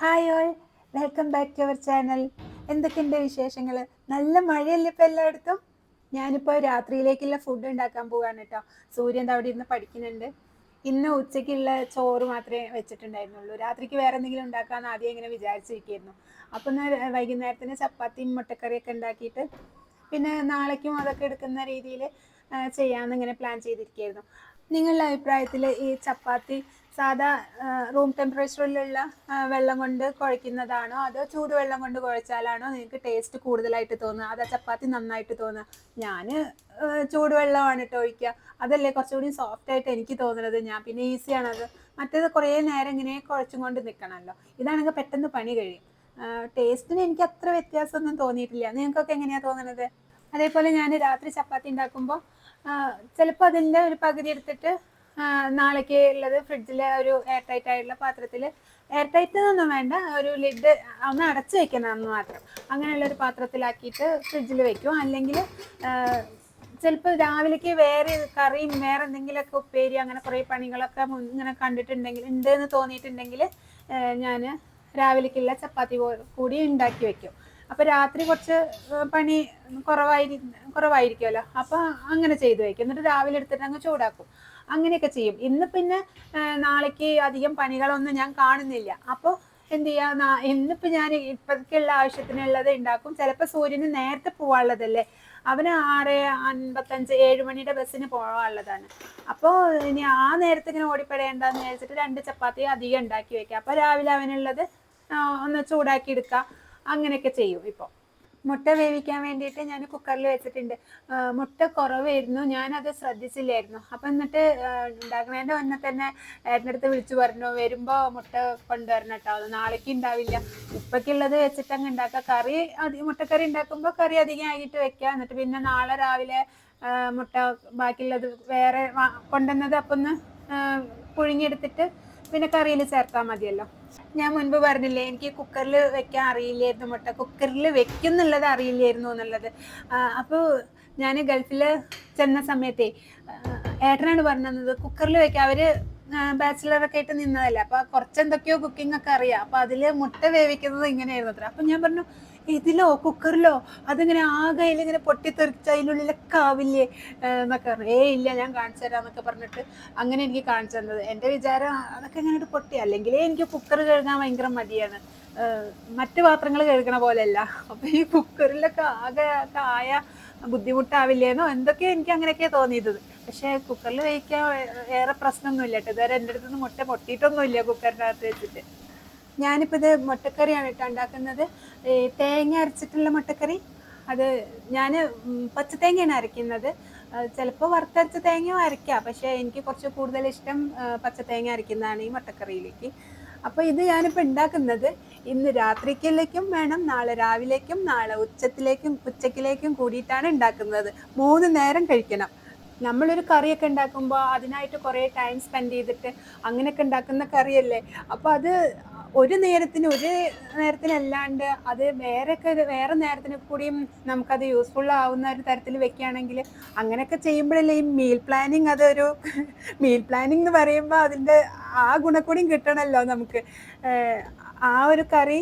Hi all welcome back to our channel എന്തൊക്കെയുണ്ട് വിശേഷങ്ങൾ നല്ല മഴയല്ലേ ഇപ്പോൾ എല്ലായിടത്തും? ഞാനിപ്പോൾ രാത്രിയിലേക്കുള്ള ഫുഡ് ഉണ്ടാക്കാൻ പോവാണ് കേട്ടോ സൂര്യൻ അവിടെ ഇരുന്ന് പഠിക്കുന്നുണ്ട്. ഇന്ന് ഉച്ചയ്ക്കുള്ള ചോറ് മാത്രമേ വെച്ചിട്ടുണ്ടായിരുന്നുള്ളൂ. രാത്രിക്ക് വേറെ എന്തെങ്കിലും ഉണ്ടാക്കാമെന്ന് ആദ്യം ഇങ്ങനെ വിചാരിച്ചിരിക്കുകയായിരുന്നു അപ്പം വൈകുന്നേരത്തിന് ചപ്പാത്തിയും മുട്ടക്കറിയൊക്കെ ഉണ്ടാക്കിയിട്ട് പിന്നെ നാളേക്കും അതൊക്കെ എടുക്കുന്ന രീതിയിൽ ചെയ്യാമെന്ന് ഇങ്ങനെ പ്ലാൻ ചെയ്തിരിക്കുകയായിരുന്നു നിങ്ങളുടെ അഭിപ്രായത്തിൽ ഈ ചപ്പാത്തി സാധാ റൂം ടെമ്പറേച്ചറിലുള്ള വെള്ളം കൊണ്ട് കുഴയ്ക്കുന്നതാണോ? അതോ ചൂടുവെള്ളം കൊണ്ട് കുഴച്ചാലാണോ നിങ്ങൾക്ക് ടേസ്റ്റ് കൂടുതലായിട്ട് തോന്നുക? അതോ ചപ്പാത്തി നന്നായിട്ട് തോന്നുക? ഞാൻ ചൂടുവെള്ളമാണ് കേട്ടോ ഒഴിക്കുക അതല്ലേ കുറച്ചുകൂടി സോഫ്റ്റ് ആയിട്ട് എനിക്ക് തോന്നുന്നത് ഞാൻ പിന്നെ ഈസിയാണത് മറ്റേത് കുറേ നേരം ഇങ്ങനെ കുഴച്ചും കൊണ്ട് നിൽക്കണമല്ലോ ഇതാണെങ്കിൽ പെട്ടെന്ന് പണി കഴിയും. ടേസ്റ്റിന് എനിക്ക് അത്ര വ്യത്യാസമൊന്നും തോന്നിയിട്ടില്ല. നിങ്ങൾക്കൊക്കെ എങ്ങനെയാണ് തോന്നുന്നത് അതേപോലെ ഞാൻ രാത്രി ചപ്പാത്തി ഉണ്ടാക്കുമ്പോൾ ചിലപ്പോൾ അതിന്റെ ഒരു പകുതി എടുത്തിട്ട് നാളേക്ക് ഉള്ളത് ഫ്രിഡ്ജിലെ ഒരു എയർ ടൈറ്റ് ആയിട്ടുള്ള പാത്രത്തിൽ എയർ ടൈറ്റ് എന്നൊന്നും വേണ്ട ഒരു ലിഡ് ഒന്ന് അടച്ചു വെക്കുന്നതെന്ന് മാത്രം. അങ്ങനെയുള്ള ഒരു പാത്രത്തിലാക്കിയിട്ട് ഫ്രിഡ്ജിൽ വെക്കും. അല്ലെങ്കിൽ ചിലപ്പോൾ രാവിലേക്ക് വേറെ കറിയും വേറെ എന്തെങ്കിലുമൊക്കെ ഉപ്പേരി അങ്ങനെ കുറേ പണികളൊക്കെ ഇങ്ങനെ കണ്ടിട്ടുണ്ടെങ്കിൽ ഉണ്ട് എന്ന് തോന്നിയിട്ടുണ്ടെങ്കിൽ ഞാൻ രാവിലേക്കുള്ള ചപ്പാത്തി കൂടി ഉണ്ടാക്കി വെക്കും. അപ്പോൾ രാത്രി കുറച്ച് പണി കുറവായിരിക്കും കുറവായിരിക്കുമല്ലോ അപ്പോൾ അങ്ങനെ ചെയ്തു വയ്ക്കും എന്നിട്ട് രാവിലെ എടുത്തിട്ട് അങ്ങ് ചൂടാക്കും. അങ്ങനെയൊക്കെ ചെയ്യും. ഇന്ന് പിന്നെ നാളേക്ക് അധികം പണികളൊന്നും ഞാൻ കാണുന്നില്ല. അപ്പോൾ എന്ത് ചെയ്യാം? ഇന്നിപ്പോൾ ഞാൻ ഇപ്പോഴത്തേക്കുള്ള ആവശ്യത്തിനുള്ളത് ഉണ്ടാക്കും ചിലപ്പോൾ സൂര്യന് നേരത്തെ പോകാനുള്ളതല്ലേ അവന് ആറ് അൻപത്തഞ്ച് ഏഴ് മണിയുടെ ബസ്സിന് പോകാനുള്ളതാണ് അപ്പോൾ ഇനി ആ നേരത്തെ ഇങ്ങനെ ഓടിപ്പെടേണ്ടെന്ന് വിചാരിച്ചിട്ട് രണ്ട് ചപ്പാത്തി അധികം ഉണ്ടാക്കി വെക്കാം. അപ്പോൾ രാവിലെ അവനുള്ളത് ഒന്ന് ചൂടാക്കി എടുക്കാം. അങ്ങനെയൊക്കെ ചെയ്യും ഇപ്പോൾ മുട്ട വേവിക്കാൻ വേണ്ടിയിട്ട് ഞാൻ കുക്കറിൽ വെച്ചിട്ടുണ്ട്. മുട്ട കുറവായിരുന്നു. ഞാനത് ശ്രദ്ധിച്ചില്ലായിരുന്നു. അപ്പം എന്നിട്ട് ഉണ്ടാക്കുന്നതിന്റെ ഒന്നെ തന്നെ ഏട്ടന്റെ വിളിച്ചു പറഞ്ഞു വരുമ്പോൾ മുട്ട കൊണ്ടുവരണം കേട്ടോ അത് നാളേക്ക് ഉണ്ടാവില്ല. ഉപ്പയ്ക്കുള്ളത് വെച്ചിട്ട് അങ്ങ് ഉണ്ടാക്കുക കറി അധികം മുട്ടക്കറി ഉണ്ടാക്കുമ്പോൾ കറി അധികം ആയിട്ട് വെക്കുക എന്നിട്ട് പിന്നെ നാളെ രാവിലെ മുട്ട ബാക്കിയുള്ളത് വേറെ കൊണ്ടുവന്നത് അപ്പം ഒന്ന് പുഴുങ്ങിയെടുത്തിട്ട് പിന്നെ കറിയിൽ ചേർത്താൽ മതിയല്ലോ. ഞാൻ മുൻപ് പറഞ്ഞില്ലേ എനിക്ക് കുക്കറിൽ വെക്കാൻ അറിയില്ലായിരുന്നു മുട്ട. കുക്കറിൽ വെക്കുന്നുള്ളത് അറിയില്ലായിരുന്നു എന്നുള്ളത്. അപ്പോൾ ഞാൻ ഗൾഫിൽ ചെന്ന സമയത്തെ ഏട്ടനാണ് പറഞ്ഞത് കുക്കറിൽ വെക്കാം അവർ ബാച്ചിലറൊക്കെ ആയിട്ട് നിന്നതല്ല. അപ്പോൾ കുറച്ചെന്തൊക്കെയോ കുക്കിംഗ് ഒക്കെ അറിയാം. അപ്പോൾ അതിൽ മുട്ട വേവിക്കുന്നത് ഇങ്ങനെയായിരുന്നു അത്ര. അപ്പം ഞാൻ പറഞ്ഞു ഇതിലോ കുക്കറിലോ അതിങ്ങനെ ആകെ ഇങ്ങനെ പൊട്ടിത്തെറിച്ച് അതിനുള്ളിലൊക്കെ ആവില്ലേ എന്നൊക്കെ പറഞ്ഞു. ഏ ഇല്ല ഞാൻ കാണിച്ചു തരാം എന്നൊക്കെ പറഞ്ഞിട്ട് അങ്ങനെ എനിക്ക് കാണിച്ചു തന്നത്. എന്റെ വിചാരം അതൊക്കെ ഇങ്ങനെ പൊട്ടി. അല്ലെങ്കിലേ എനിക്ക് കുക്കർ കഴുകാൻ ഭയങ്കര മടിയാണ്. മറ്റു പാത്രങ്ങൾ കഴുകണ പോലെയല്ല. അപ്പം ഈ കുക്കറിലൊക്കെ ആകെ ഒക്കെ ആയ ബുദ്ധിമുട്ടാവില്ലേന്നോ എന്തൊക്കെ എനിക്ക് അങ്ങനെയൊക്കെ തോന്നിയത്. പക്ഷേ കുക്കറിൽ വേവിക്കാൻ ഏറെ പ്രശ്നമൊന്നുമില്ല കേട്ടോ. ഇതുവരെ എന്റെ അടുത്ത് നിന്ന് മുട്ട പൊട്ടിയിട്ടൊന്നുമില്ല കുക്കറിനകത്ത് വെച്ചിട്ട്. ഞാനിപ്പോൾ ഇത് മുട്ടക്കറിയാണ് കേട്ടോ ഉണ്ടാക്കുന്നത്. തേങ്ങ അരച്ചിട്ടുള്ള മുട്ടക്കറി. അത് ഞാൻ പച്ചത്തേങ്ങയാണ് അരയ്ക്കുന്നത് ചിലപ്പോൾ വറുത്തരച്ച തേങ്ങയും അരയ്ക്കാം. പക്ഷേ എനിക്ക് കുറച്ച് കൂടുതൽ ഇഷ്ടം പച്ചത്തേങ്ങ അരയ്ക്കുന്നതാണ് ഈ മുട്ടക്കറിയിലേക്ക്. അപ്പോൾ ഇത് ഞാനിപ്പോൾ ഉണ്ടാക്കുന്നത് ഇന്ന് രാത്രിക്കിലേക്കും വേണം നാളെ രാവിലേക്കും നാളെ ഉച്ചത്തിലേക്കും ഉച്ചക്കിലേക്കും കൂടിയിട്ടാണ് ഉണ്ടാക്കുന്നത്. മൂന്ന് നേരം കഴിക്കണം. നമ്മളൊരു കറിയൊക്കെ ഉണ്ടാക്കുമ്പോൾ അതിനായിട്ട് കുറേ ടൈം സ്പെൻഡ് ചെയ്തിട്ട് അങ്ങനെയൊക്കെ ഉണ്ടാക്കുന്ന കറിയല്ലേ? അപ്പോൾ അത് ഒരു നേരത്തിന് ഒരു നേരത്തിനല്ലാണ്ട് അത് വേറെയൊക്കെ വേറെ നേരത്തിന് കൂടിയും നമുക്കത് യൂസ്ഫുൾ ആവുന്ന ഒരു തരത്തിൽ വെക്കുകയാണെങ്കിൽ അങ്ങനെയൊക്കെ ചെയ്യുമ്പോഴല്ലേ ഈ മീൽ പ്ലാനിങ് അതൊരു മീൽ പ്ലാനിങ് എന്ന് പറയുമ്പോൾ അതിന്റെ ആ ഗുണക്കൂടിയും കിട്ടണമല്ലോ നമുക്ക്. ആ ഒരു കറി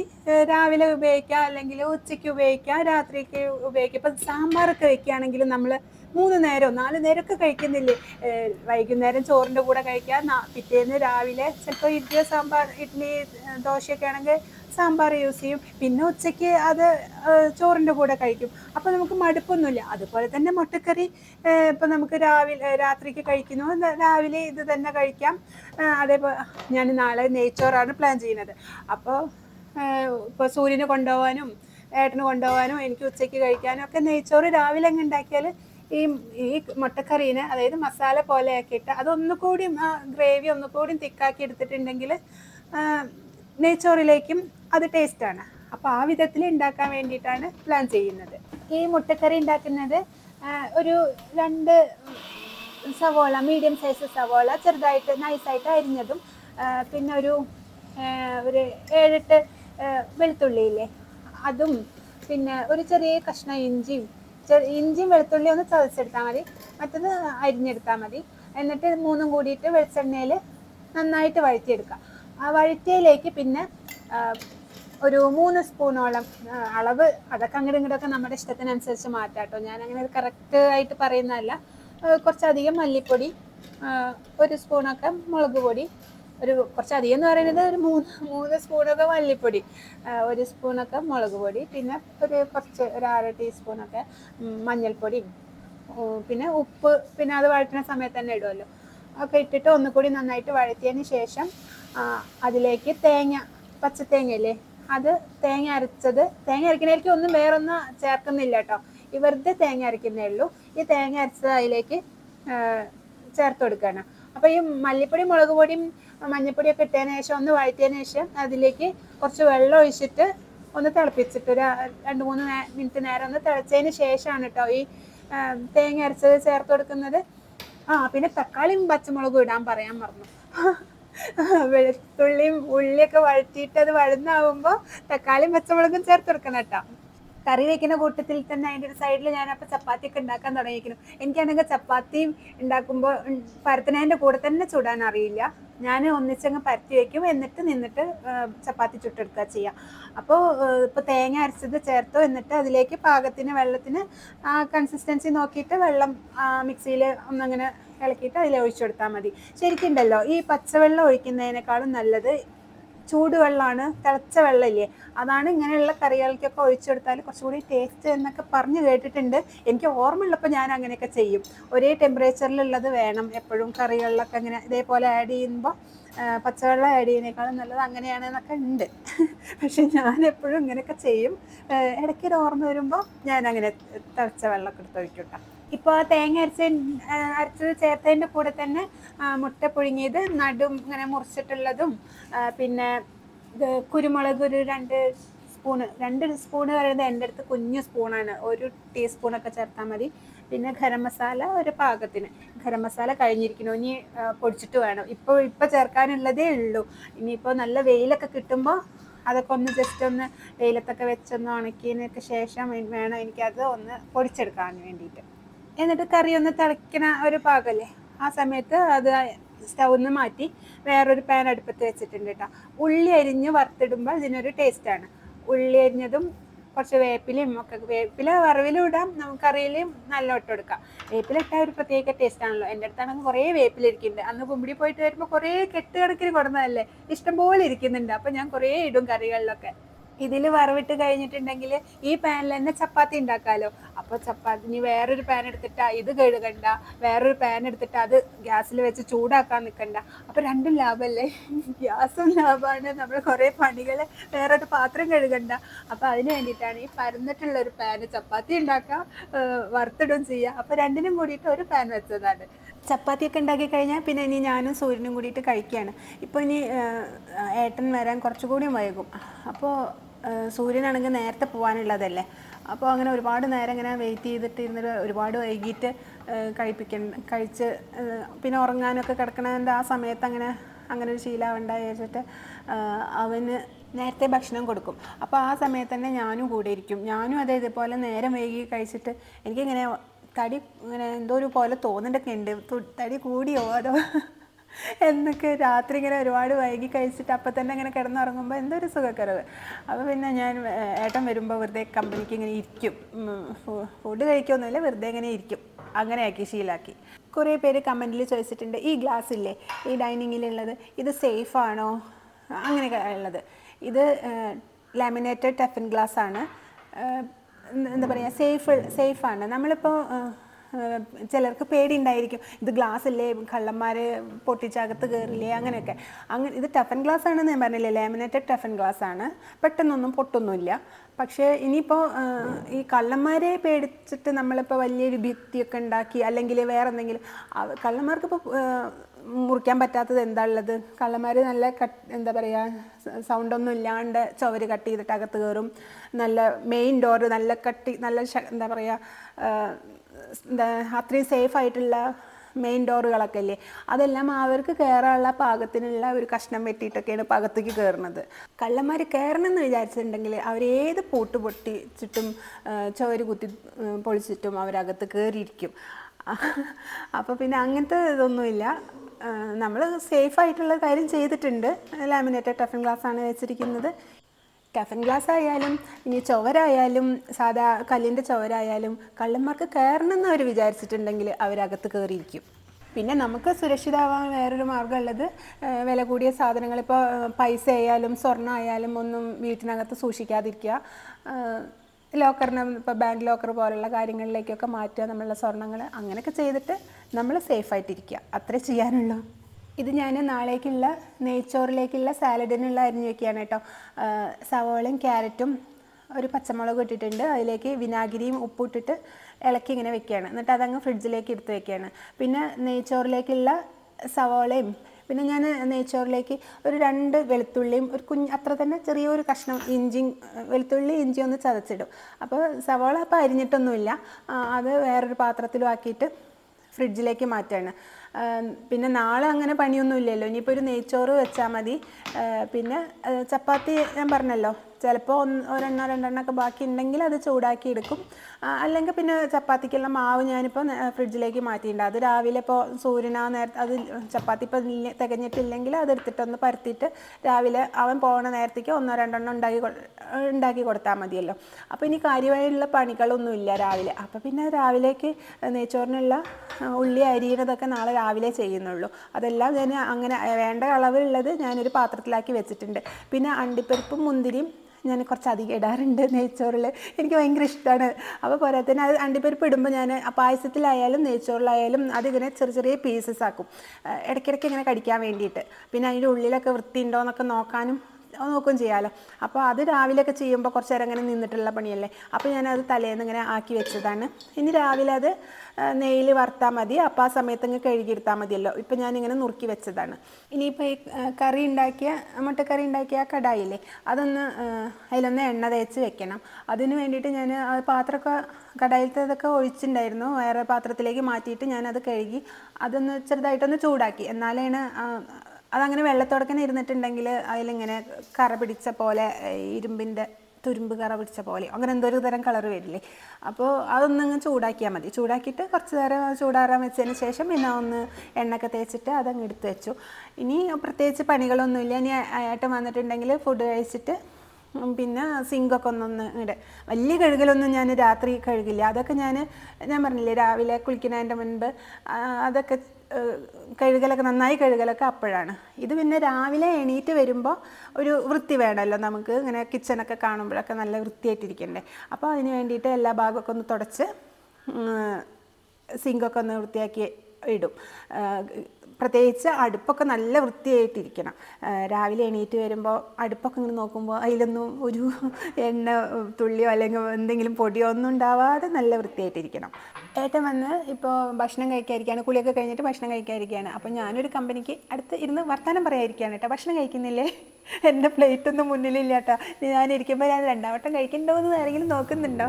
രാവിലെ ഉപയോഗിക്കാം അല്ലെങ്കിൽ ഉച്ചയ്ക്ക് ഉപയോഗിക്കാം രാത്രിക്ക് ഉപയോഗിക്കാം. ഇപ്പം സാമ്പാറൊക്കെ വെക്കുകയാണെങ്കിൽ നമ്മൾ മൂന്ന് നേരം? നാല് നേരമൊക്കെ കഴിക്കുന്നില്ലേ? വൈകുന്നേരം ചോറിന്റെ കൂടെ കഴിക്കാം പിറ്റേന്ന് രാവിലെ ചിലപ്പോൾ ഇഡ്ഡലിയോ സാമ്പാർ ഇഡ്ഡലി ദോശയൊക്കെ ആണെങ്കിൽ സാമ്പാർ യൂസ് ചെയ്യും. പിന്നെ ഉച്ചയ്ക്ക് അത് ചോറിന്റെ കൂടെ കഴിക്കും. അപ്പോൾ നമുക്ക് മടുപ്പൊന്നുമില്ല. അതുപോലെ തന്നെ മുട്ടക്കറി ഇപ്പം നമുക്ക് രാവിലെ രാത്രിക്ക് കഴിക്കുന്നു. രാവിലെ ഇത് തന്നെ കഴിക്കാം. അതേപോലെ ഞാൻ നാളെ നെയ്ച്ചോറാണ് പ്ലാൻ ചെയ്യുന്നത്. അപ്പോൾ ഇപ്പോൾ സൂര്യന് കൊണ്ടുപോകാനും ഏട്ടന് കൊണ്ടുപോകാനും എനിക്ക് ഉച്ചയ്ക്ക് കഴിക്കാനും ഒക്കെ നെയ്ച്ചോറ് രാവിലെ അങ്ങ് ഉണ്ടാക്കിയാൽ ഈ ഈ മുട്ടക്കറീനെ അതായത് മസാല പോലെ ആക്കിയിട്ട് അതൊന്നുകൂടി ഗ്രേവി ഒന്നുകൂടി തിക്കാക്കി എടുത്തിട്ടുണ്ടെങ്കിൽ നെയ്ച്ചോറിലേക്കും അത് ടേസ്റ്റാണ് അപ്പോൾ ആ വിധത്തിൽ ഉണ്ടാക്കാൻ വേണ്ടിയിട്ടാണ് പ്ലാൻ ചെയ്യുന്നത്. ഈ മുട്ടക്കറി ഉണ്ടാക്കുന്നത് ഒരു രണ്ട് സവോള മീഡിയം സൈസ് സവോള ചെറുതായിട്ട് നൈസായിട്ട് അരിഞ്ഞതും പിന്നെ ഒരു ഒരു ഏഴെട്ട് വെളുത്തുള്ളിയില്ലേ അതും പിന്നെ ഒരു ചെറിയ കഷ്ണം ഇഞ്ചിയും ഇഞ്ചിയും വെളുത്തുള്ളി ഒന്ന് ചതച്ചെടുത്താൽ മതി. മറ്റൊന്ന് അരിഞ്ഞെടുത്താൽ മതി. എന്നിട്ട് മൂന്നും കൂടിയിട്ട് വെളിച്ചെണ്ണയിൽ നന്നായിട്ട് വഴറ്റിയെടുക്കുക ആ വഴറ്റിയയിലേക്ക് പിന്നെ ഒരു മൂന്ന് സ്പൂണോളം അളവ് അതൊക്കെ അങ്ങോട്ടും ഇങ്ങോട്ടൊക്കെ നമ്മുടെ ഇഷ്ടത്തിനനുസരിച്ച് മാറ്റാം കേട്ടോ. ഞാൻ അങ്ങനെ കറക്റ്റ് ആയിട്ട് പറയുന്നതല്ല. കുറച്ചധികം മല്ലിപ്പൊടി ഒരു സ്പൂണൊക്കെ മുളക് പൊടി ഒരു കുറച്ച് അധികം എന്ന് പറയുന്നത് ഒരു മൂന്ന് മൂന്ന് സ്പൂണൊക്കെ മല്ലിപ്പൊടി ഒരു സ്പൂണൊക്കെ മുളക് പൊടി പിന്നെ ഒരു കുറച്ച് ഒരു അര ടീസ്പൂണൊക്കെ മഞ്ഞൾപ്പൊടി പിന്നെ ഉപ്പ് പിന്നെ അത് വഴറ്റുന്ന സമയത്ത് തന്നെ ഇടുമല്ലോ ഒക്കെ ഇട്ടിട്ട് ഒന്നുകൂടി നന്നായിട്ട് വഴറ്റിയതിന് ശേഷം അതിലേക്ക് തേങ്ങ പച്ചത്തേങ്ങ അല്ലേ അത് തേങ്ങ അരച്ചത് തേങ്ങ അരക്കുന്നതിലേക്ക് ഒന്നും വേറൊന്നും ചേർക്കുന്നില്ല കേട്ടോ. ഈ വെറുതെ തേങ്ങ അരക്കുന്നേ ഉള്ളൂ. ഈ തേങ്ങ അരച്ചത് അതിലേക്ക് ചേർത്ത് കൊടുക്കുകയാണ്. അപ്പോൾ ഈ മല്ലിപ്പൊടി മുളക് പൊടിയും മഞ്ഞൾപ്പൊടിയൊക്കെ ഇട്ടതിന് ശേഷം ഒന്ന് വഴറ്റിയതിന് ശേഷം അതിലേക്ക് കുറച്ച് വെള്ളം ഒഴിച്ചിട്ട് ഒന്ന് തിളപ്പിച്ചിട്ട് ഒരു രണ്ട് മൂന്ന് മിനിറ്റ് നേരം ഒന്ന് തിളച്ചതിന് ശേഷമാണ് കേട്ടോ ഈ തേങ്ങ അരച്ചത് ചേർത്ത് കൊടുക്കുന്നത്. ആ പിന്നെ തക്കാളിയും പച്ചമുളകും ഇടാൻ പറയാൻ മറന്നു വെളുത്തുള്ളിയും ഉള്ളിയൊക്കെ വഴറ്റിയിട്ട് അത് വഴുന്നാവുമ്പോൾ തക്കാളിയും പച്ചമുളകും ചേർത്ത് കൊടുക്കണം കേട്ടോ. കറി വെക്കുന്ന കൂട്ടത്തിൽ തന്നെ അതിന്റെ ഒരു സൈഡിൽ ഞാൻ ചപ്പാത്തി ഒക്കെ ഉണ്ടാക്കാൻ തുടങ്ങിയിരിക്കുന്നു. എനിക്കാണെങ്കിൽ ചപ്പാത്തി ഉണ്ടാക്കുമ്പോൾ പരത്തിനതിന്റെ കൂടെ തന്നെ ചൂടാൻ അറിയില്ല. ഞാൻ ഒന്നിച്ചങ്ങ് പരത്തി വയ്ക്കും എന്നിട്ട് നിന്നിട്ട് ചപ്പാത്തി ചുട്ടെടുക്കുക ചെയ്യുക അപ്പോൾ ഇപ്പോൾ തേങ്ങ അരച്ചത് ചേർത്തു എന്നിട്ട് അതിലേക്ക് പാകത്തിന് വെള്ളത്തിന് ആ കൺസിസ്റ്റൻസി നോക്കിയിട്ട് വെള്ളം മിക്സിയിൽ ഒന്നങ്ങനെ ഇളക്കിയിട്ട് അതിൽ ഒഴിച്ചു കൊടുത്താൽ മതി ശരിക്കുണ്ടല്ലോ ഈ പച്ചവെള്ളം ഒഴിക്കുന്നതിനേക്കാളും നല്ലത് ചൂടുവെള്ളമാണ് തിളച്ച വെള്ളമില്ലേ? അതാണ് ഇങ്ങനെയുള്ള കറികൾക്കൊക്കെ ഒഴിച്ചു കൊടുത്താൽ കുറച്ചുകൂടി ടേസ്റ്റ് എന്നൊക്കെ പറഞ്ഞു കേട്ടിട്ടുണ്ട്. എനിക്ക് ഓർമ്മയുള്ളപ്പോൾ ഞാൻ അങ്ങനെയൊക്കെ ചെയ്യും. ഒരേ ടെമ്പറേച്ചറിലുള്ളത് വേണം. എപ്പോഴും കറികളിലൊക്കെ അങ്ങനെ ഇതേപോലെ ആഡ് ചെയ്യുമ്പോൾ പച്ചവെള്ളം ആഡ് ചെയ്യുന്നേക്കാളും നല്ലത് അങ്ങനെയാണ് എന്നൊക്കെ ഉണ്ട്. പക്ഷെ ഞാൻ എപ്പോഴും ഇങ്ങനെയൊക്കെ ചെയ്യും. ഇടയ്ക്കൊരു ഓർമ്മ വരുമ്പോൾ ഞാൻ അങ്ങനെ തിളച്ച വെള്ളമൊക്കെ എടുത്ത് ഒഴിക്കും കേട്ടോ. ഇപ്പോൾ തേങ്ങ അരച്ച അരച്ചത് ചേർത്തതിന്റെ കൂടെ തന്നെ മുട്ട പുഴുങ്ങിയത് നടും ഇങ്ങനെ മുറിച്ചിട്ടുള്ളതും പിന്നെ ഇത് കുരുമുളക് ഒരു രണ്ട് സ്പൂണ് രണ്ട് സ്പൂണ് പറയുന്നത് എന്റെ അടുത്ത് കുഞ്ഞു സ്പൂണാണ്. ഒരു ടീസ്പൂണൊക്കെ ചേർത്താൽ മതി. പിന്നെ ഗരം മസാല ഒരു പാകത്തിന്. ഗരം മസാല കഴിഞ്ഞിരിക്കുന്നു. ഇനി പൊടിച്ചിട്ട് വേണം. ഇപ്പോൾ ഇപ്പോൾ ചേർക്കാനുള്ളതേ ഉള്ളൂ. ഇനിയിപ്പോൾ നല്ല വെയിലൊക്കെ കിട്ടുമ്പോൾ അതൊക്കെ ഒന്ന് ജസ്റ്റ് ഒന്ന് വെയിലത്തൊക്കെ വെച്ചൊന്ന് ഉണക്കിയതിനൊക്കെ ശേഷം വേണം എനിക്കത് ഒന്ന് പൊടിച്ചെടുക്കാൻ വേണ്ടിയിട്ട്. എന്നിട്ട് കറി ഒന്ന് തിളയ്ക്കണ ഒരു പാകല്ലേ? ആ സമയത്ത് അത് സ്റ്റൗന്ന് മാറ്റി വേറൊരു പാൻ അടുപ്പത്ത് വെച്ചിട്ടുണ്ട് കേട്ടോ ഉള്ളി അരിഞ്ഞ് വറുത്തിടുമ്പോൾ ഇതിനൊരു ടേസ്റ്റാണ് ഉള്ളി അരിഞ്ഞതും കുറച്ച് വേപ്പിലയും ഒക്കെ. വേപ്പില വറവിലും ഇടാം നമുക്ക് കറിയിലും നല്ല ഒട്ടം എടുക്കാം വേപ്പില ഇട്ടാൽ ഒരു പ്രത്യേക ടേസ്റ്റ് ആണല്ലോ. എന്റെ അടുത്താണെങ്കിൽ കുറേ വേപ്പില ഇരിക്കുന്നുണ്ട്. അന്ന് കുമ്പിടി പോയിട്ട് വരുമ്പോൾ കുറേ കെട്ടുകിടക്കിന് കൊടുന്നതല്ലേ ഇഷ്ടംപോലെ ഇരിക്കുന്നുണ്ട്. അപ്പം ഞാൻ കുറേ ഇടും കറികളിലൊക്കെ. ഇതിൽ വറവിട്ട് കഴിഞ്ഞിട്ടുണ്ടെങ്കിൽ ഈ പാനിൽ തന്നെ ചപ്പാത്തി ഉണ്ടാക്കാമല്ലോ അപ്പോൾ ചപ്പാത്തി വേറൊരു പാൻ എടുത്തിട്ട് ഇത് കഴുകണ്ട വേറൊരു പാൻ എടുത്തിട്ട് അത് ഗ്യാസിൽ വെച്ച് ചൂടാക്കാൻ നിൽക്കണ്ട അപ്പോൾ രണ്ടും ലാഭമല്ലേ ഗ്യാസും ലാഭമാണ്. നമ്മൾ കുറേ പണികൾ വേറൊരു പാത്രം കഴുകണ്ട. അപ്പോൾ അതിന് വേണ്ടിയിട്ടാണ് ഈ പരന്നിട്ടുള്ള ഒരു പാന് ചപ്പാത്തി ഉണ്ടാക്കാം വറുത്തിടും ചെയ്യുക അപ്പോൾ രണ്ടിനും കൂടിയിട്ട് ഒരു പാൻ വെച്ചതാണ്. ചപ്പാത്തിയൊക്കെ ഉണ്ടാക്കി കഴിഞ്ഞാൽ പിന്നെ ഇനി ഞാനും സൂര്യനും കൂടിയിട്ട് കഴിക്കുകയാണ് ഇപ്പോൾ ഇനി ഏട്ടൻ വരാൻ കുറച്ചുകൂടി വൈകും. അപ്പോൾ സൂര്യനാണെങ്കിൽ നേരത്തെ പോകാനുള്ളതല്ലേ? അപ്പോൾ അങ്ങനെ ഒരുപാട് നേരം ഇങ്ങനെ വെയിറ്റ് ചെയ്തിട്ട് ഇരുന്നിട്ട് ഒരുപാട് വൈകിട്ട് കഴിപ്പിക്ക കഴിച്ച് പിന്നെ ഉറങ്ങാനൊക്കെ കിടക്കണതിന്റെ ആ സമയത്ത് അങ്ങനെ അങ്ങനെ ഒരു ശീലം വിചാരിച്ചിട്ട് വെച്ചിട്ട് അവന് നേരത്തെ ഭക്ഷണം കൊടുക്കും. അപ്പോൾ ആ സമയത്ത് തന്നെ ഞാനും കൂടെ ഇരിക്കും. ഞാനും അതേ ഇതുപോലെ നേരം വൈകി കഴിച്ചിട്ട് എനിക്കിങ്ങനെ തടി ഇങ്ങനെ എന്തോ ഒരു പോലെ തോന്നിട്ടൊക്കെ ഉണ്ട് തടി കൂടിയോ അതോ എന്നൊക്കെ രാത്രി ഇങ്ങനെ ഒരുപാട് വൈകി കഴിച്ചിട്ട് അപ്പം തന്നെ ഇങ്ങനെ കിടന്നുറങ്ങുമ്പോൾ എന്തോ ഒരു സുഖക്കരവ്. അപ്പോൾ പിന്നെ ഞാൻ ഏട്ടൻ വരുമ്പോൾ വെറുതെ കമ്പനിക്ക് ഇങ്ങനെ ഇരിക്കും. ഫുഡ് കഴിക്കൊന്നുമില്ല വെറുതെ ഇങ്ങനെ ഇരിക്കും. അങ്ങനെയാക്കി ശീലാക്കി. കുറേ പേര് കമന്റിൽ ചോദിച്ചിട്ടുണ്ട് ഈ ഗ്ലാസ് ഇല്ലേ? ഈ ഡൈനിങ്ങിലുള്ളത്? ഇത് സേഫ് ആണോ? അങ്ങനെയൊക്കെ ഉള്ളത്. ഇത് ലാമിനേറ്റഡ് ടെഫൻ ഗ്ലാസ് ആണ്. എന്താ പറയുക സേഫ് സേഫാണ് നമ്മളിപ്പോൾ ചിലർക്ക് പേടി ഉണ്ടായിരിക്കും ഇത് ഗ്ലാസ് അല്ലേ കള്ളന്മാർ പൊട്ടിച്ചകത്ത് കയറില്ലേ അങ്ങനെയൊക്കെ. അങ്ങനെ ഇത് ടഫൻ ഗ്ലാസ് ആണെന്ന് ഞാൻ പറഞ്ഞില്ലേ ലാമിനേറ്റഡ് ടഫൻ ഗ്ലാസ് ആണ്. പെട്ടെന്നൊന്നും പൊട്ടൊന്നുമില്ല. പക്ഷേ ഇനിയിപ്പോൾ ഈ കള്ളന്മാരെ പേടിച്ചിട്ട് നമ്മളിപ്പോൾ വലിയൊരു ഭിത്തിയൊക്കെ ഉണ്ടാക്കി അല്ലെങ്കിൽ വേറെ എന്തെങ്കിലും കള്ളന്മാർക്കിപ്പോൾ മുറിക്കാൻ പറ്റാത്തത് എന്താ ഉള്ളത്? കള്ളന്മാർ നല്ല കട്ട് എന്താ പറയുക സൗണ്ടൊന്നും ഇല്ലാണ്ട് ചവര് കട്ട് ചെയ്തിട്ട് അകത്ത് കയറും നല്ല മെയിൻ ഡോറ് നല്ല കട്ടി നല്ല എന്താ പറയുക എന്താ അത്രയും സേഫ് ആയിട്ടുള്ള മെയിൻ ഡോറുകളൊക്കെ ഇല്ലേ? അതെല്ലാം അവർക്ക് കയറാനുള്ള പാകത്തിനുള്ള ഒരു കഷ്ണം വെട്ടിയിട്ടൊക്കെയാണ് പാകത്തേക്ക് കയറുന്നത് കള്ളന്മാർ കയറണം എന്ന് വിചാരിച്ചിട്ടുണ്ടെങ്കിൽ അവരേത് പൂട്ട് പൊട്ടിച്ചിട്ടും ചോര് കുത്തി പൊളിച്ചിട്ടും അവരകത്ത് കയറിയിരിക്കും അപ്പോൾ പിന്നെ അങ്ങനത്തെ ഇതൊന്നുമില്ല. നമ്മൾ സേഫ് ആയിട്ടുള്ള കാര്യം ചെയ്തിട്ടുണ്ട്. ലാമിനേറ്റഡ് ടഫൻ ഗ്ലാസ് ആണ് വെച്ചിരിക്കുന്നത്. ടഫൻ ഗ്ലാസ് ആയാലും ഇനി ചുവരായാലും സാധാ കല്ലിന്റെ ചുവരായാലും കള്ളന്മാർക്ക് കയറണമെന്ന് അവർ വിചാരിച്ചിട്ടുണ്ടെങ്കിൽ അവരകത്ത് കയറിയിരിക്കും പിന്നെ നമുക്ക് സുരക്ഷിതമാവാൻ വേറൊരു മാർഗമുള്ളത് വില കൂടിയ സാധനങ്ങൾ ഇപ്പോൾ പൈസ ആയാലും സ്വർണ ആയാലും ഒന്നും വീട്ടിനകത്ത് സൂക്ഷിക്കാതിരിക്കുക. ലോക്കറിന് ഇപ്പോൾ ബാങ്ക് ലോക്കർ പോലുള്ള കാര്യങ്ങളിലേക്കൊക്കെ മാറ്റുക നമ്മളുടെ സ്വർണങ്ങൾ അങ്ങനെയൊക്കെ ചെയ്തിട്ട് നമ്മൾ സേഫായിട്ടിരിക്കുക. അത്രേ ചെയ്യാനുള്ളൂ. ഇത് ഞാൻ നാളേക്കുള്ള നെയ്ച്ചോറിലേക്കുള്ള സാലഡിനുള്ള അരിഞ്ഞു വെക്കുകയാണ് കേട്ടോ. സവോളയും ക്യാരറ്റും ഒരു പച്ചമുളക് ഇട്ടിട്ടുണ്ട്. അതിലേക്ക് വിനാഗിരിയും ഉപ്പും ഇട്ടിട്ട് ഇളക്കി ഇങ്ങനെ വെക്കുകയാണ്. എന്നിട്ട് അതങ്ങ് ഫ്രിഡ്ജിലേക്ക് എടുത്ത് വെക്കുകയാണ്. പിന്നെ നെയ്ച്ചോറിലേക്കുള്ള സവോളയും പിന്നെ ഞാൻ നെയ്ച്ചോറിലേക്ക് ഒരു രണ്ട് വെളുത്തുള്ളിയും ഒരു കുഞ്ഞ് അത്ര തന്നെ ചെറിയൊരു കഷ്ണം ഇഞ്ചി വെളുത്തുള്ളി ഇഞ്ചി ഒന്ന് ചതച്ചിടും. അപ്പോൾ സവോള അപ്പോൾ അരിഞ്ഞിട്ടൊന്നുമില്ല. അത് വേറൊരു പാത്രത്തിലും ആക്കിയിട്ട് ഫ്രിഡ്ജിലേക്ക് മാറ്റാണ് ആ, പിന്നെ നാളെ അങ്ങനെ പണിയൊന്നും ഇല്ലല്ലോ. ഇനിയിപ്പോൾ ഒരു നെയ്ച്ചോറ് വെച്ചാൽ മതി. പിന്നെ ചപ്പാത്തി ഞാൻ പറഞ്ഞല്ലോ. ചിലപ്പോൾ ഒന്ന് ഒരെണ്ണോ രണ്ടെണ്ണോ ഒക്കെ ബാക്കി ഉണ്ടെങ്കിൽ അത് ചൂടാക്കി എടുക്കും. അല്ലെങ്കിൽ പിന്നെ ചപ്പാത്തിക്കുള്ള മാവ് ഞാനിപ്പോൾ ഫ്രിഡ്ജിലേക്ക് മാറ്റിയിട്ടുണ്ട്. അത് രാവിലെ ഇപ്പോൾ സൂര്യനാ നേരത്തെ അത് ചപ്പാത്തി ഇപ്പോൾ തികഞ്ഞിട്ടില്ലെങ്കിൽ അതെടുത്തിട്ടൊന്ന് പരത്തിയിട്ട് രാവിലെ അവൻ പോണ നേരത്തേക്ക് ഒന്നോ രണ്ടെണ്ണം ഉണ്ടാക്കി ഉണ്ടാക്കി കൊടുത്താൽ മതിയല്ലോ. അപ്പോൾ ഇനി കാര്യമായുള്ള പണികളൊന്നും ഇല്ല രാവിലെ. അപ്പോൾ പിന്നെ രാവിലേക്ക് നെയ്ച്ചോറിനുള്ള ഉള്ളി അരിയണതൊക്കെ നാളെ രാവിലെ ചെയ്യുന്നുള്ളൂ. അതെല്ലാം ഞാൻ അങ്ങനെ വേണ്ട അളവുള്ളത് ഞാനൊരു പാത്രത്തിലാക്കി വെച്ചിട്ടുണ്ട്. പിന്നെ അണ്ടിപ്പരിപ്പും മുന്തിരിയും ഞാൻ കുറച്ച് അധികം ഇടാറുണ്ട് നെയ്ച്ചോറിൽ. എനിക്ക് ഭയങ്കര ഇഷ്ടമാണ്. അപ്പോൾ പോരാത്തന്നെ അത് അണ്ടിപ്പരിപ്പ് ഇടുമ്പോൾ ഞാൻ പായസത്തിലായാലും നെയ്ച്ചോറിലായാലും അതിങ്ങനെ ചെറിയ ചെറിയ പീസസ് ആക്കും. ഇടയ്ക്കിടയ്ക്ക് ഇങ്ങനെ കടിക്കാൻ വേണ്ടിയിട്ട്. പിന്നെ അതിന്റെ ഉള്ളിലൊക്കെ വൃത്തി എന്നൊക്കെ നോക്കാനും നോക്കുകയും ചെയ്യാമല്ലോ അപ്പോൾ അത് രാവിലെയൊക്കെ ചെയ്യുമ്പോൾ കുറച്ച് നേരം അങ്ങനെ നിന്നിട്ടുള്ള പണിയല്ലേ? അപ്പോൾ ഞാനത് തലേന്ന് ഇങ്ങനെ ആക്കി വെച്ചതാണ്. ഇനി രാവിലെ അത് നെയ്യിൽ വറുത്താൽ മതി. അപ്പോൾ ആ സമയത്ത് ഇങ്ങനെ കഴുകിയെടുത്താൽ മതിയല്ലോ. ഇപ്പം ഞാനിങ്ങനെ നുറുക്കി വെച്ചതാണ്. ഇനിയിപ്പോൾ ഈ കറി ഉണ്ടാക്കിയ മുട്ടക്കറി ഉണ്ടാക്കിയ ആ കടായില്ലേ അതൊന്ന് അതിലൊന്ന് എണ്ണ തേച്ച് വെക്കണം. അതിന് വേണ്ടിയിട്ട് ഞാൻ ആ പാത്രമൊക്കെ കടായിലത്തേതൊക്കെ ഒഴിച്ചിട്ടുണ്ടായിരുന്നു. വേറെ പാത്രത്തിലേക്ക് മാറ്റിയിട്ട് ഞാനത് കഴുകി അതൊന്ന് ചെറുതായിട്ടൊന്ന് ചൂടാക്കി. എന്നാലാണ് അതങ്ങനെ വെള്ളത്തോടക്കനെ ഇരുന്നിട്ടുണ്ടെങ്കിൽ അതിലിങ്ങനെ കറ പിടിച്ച പോലെ ഇരുമ്പിന്റെ തുരുമ്പ് കറ പിടിച്ച പോലെ അങ്ങനെ എന്തോ ഒരു തരം കളർ വരില്ലേ. അപ്പോൾ അതൊന്നങ്ങ് ചൂടാക്കിയാൽ മതി. ചൂടാക്കിയിട്ട് കുറച്ച് നേരം ചൂടാറാൻ വെച്ചതിന് ശേഷം പിന്നെ ഒന്ന് എണ്ണയൊക്കെ തേച്ചിട്ട് അതങ്ങ് എടുത്ത് വെച്ചു. ഇനി പ്രത്യേകിച്ച് പണികളൊന്നുമില്ല. ഇനി ഏട്ടൻ വന്നിട്ടുണ്ടെങ്കിൽ ഫുഡ് കഴിച്ചിട്ട് പിന്നെ സിങ്കൊക്കെ ഒന്നൊന്ന് ഇട. വലിയ കഴുകലൊന്നും ഞാൻ രാത്രി കഴുകില്ല. അതൊക്കെ ഞാൻ ഞാൻ പറഞ്ഞില്ലേ രാവിലെ കുളിക്കുന്നതിന്റെ മുൻപ് അതൊക്കെ കഴുകലൊക്കെ നന്നായി കഴുകലൊക്കെ അപ്പോഴാണ്. ഇത് പിന്നെ രാവിലെ എണീറ്റ് വരുമ്പോൾ ഒരു വൃത്തി വേണമല്ലോ നമുക്ക്. ഇങ്ങനെ കിച്ചണൊക്കെ കാണുമ്പോഴൊക്കെ നല്ല വൃത്തിയായിട്ടിരിക്കണ്ടേ. അപ്പോൾ അതിന് വേണ്ടിയിട്ട് എല്ലാ ഭാഗമൊക്കെ ഒന്ന് തുടച്ച് സിങ്കൊക്കെ ഒന്ന് വൃത്തിയാക്കി ഇടും. പ്രത്യേകിച്ച് അടുപ്പൊക്കെ നല്ല വൃത്തിയായിട്ടിരിക്കണം. രാവിലെ എണീറ്റ് വരുമ്പോൾ അടുപ്പൊക്കെ ഇങ്ങനെ നോക്കുമ്പോൾ അതിലൊന്നും ഒരു എണ്ണ തുള്ളിയോ അല്ലെങ്കിൽ എന്തെങ്കിലും പൊടിയോ ഒന്നും ഉണ്ടാവാതെ നല്ല വൃത്തിയായിട്ടിരിക്കണം. ഏട്ടൻ വന്ന് ഇപ്പോൾ ഭക്ഷണം കഴിക്കാതിരിക്കുകയാണ് കുളിയൊക്കെ കഴിഞ്ഞിട്ട് ഭക്ഷണം കഴിക്കാതിരിക്കുകയാണ്. അപ്പോൾ ഞാനൊരു കമ്പനിക്ക് അടുത്ത് ഇരുന്ന് വർത്തമാനം പറയാതിരിക്കുകയാണ് കേട്ടോ. ഭക്ഷണം കഴിക്കുന്നില്ലേ? എന്റെ പ്ലേറ്റൊന്നും മുന്നിലില്ല കേട്ടോ. ഞാനിരിക്കുമ്പോൾ ഞാൻ രണ്ടാം വട്ടം കഴിക്കണ്ടോ എന്ന് ആരെങ്കിലും നോക്കുന്നുണ്ടോ?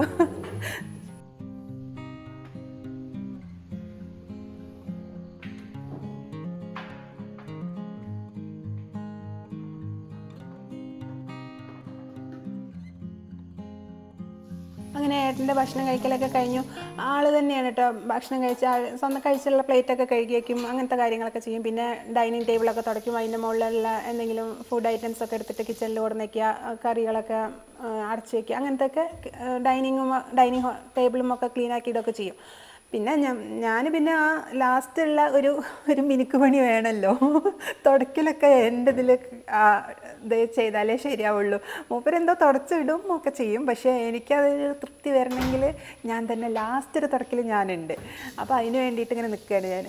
ഏട്ടന്റെ ഭക്ഷണം കഴിക്കലൊക്കെ കഴിഞ്ഞു. ആൾ തന്നെയാണ് കേട്ടോ ഭക്ഷണം കഴിച്ച സ്വന്തം കഴിച്ചുള്ള പ്ലേറ്റൊക്കെ കഴുകി വയ്ക്കും അങ്ങനത്തെ കാര്യങ്ങളൊക്കെ ചെയ്യും. പിന്നെ ഡൈനിങ് ടേബിളൊക്കെ തുടയ്ക്കും അതിന്റെ മുകളിലുള്ള എന്തെങ്കിലും ഫുഡ് ഐറ്റംസ് ഒക്കെ എടുത്തിട്ട് കിച്ചണിൽ ഓടുന്ന കറികളൊക്കെ അടച്ചു വയ്ക്കുക അങ്ങനത്തെ ഒക്കെ ഡൈനിങ്ങും ഡൈനിങ് ടേബിളും ഒക്കെ ക്ലീൻ ആക്കിയിടൊക്കെ ചെയ്യും. പിന്നെ ഞാൻ പിന്നെ ആ ലാസ്റ്റുള്ള ഒരു ഒരു മിനുക്ക് പണി വേണമല്ലോ തുടക്കിലൊക്കെ എന്റെ ഇതിൽ ഇത് ചെയ്താലേ ശരിയാവുള്ളൂ. മൂപ്പരെന്തോ തുടച്ചിടും ഒക്കെ ചെയ്യും. പക്ഷേ എനിക്കതൊരു തൃപ്തി വരണമെങ്കിൽ ഞാൻ തന്നെ ലാസ്റ്റ് ഒരു തുടക്കിൽ ഞാനുണ്ട്. അപ്പോൾ അതിന് വേണ്ടിയിട്ട് ഇങ്ങനെ നിൽക്കുകയാണ് ഞാൻ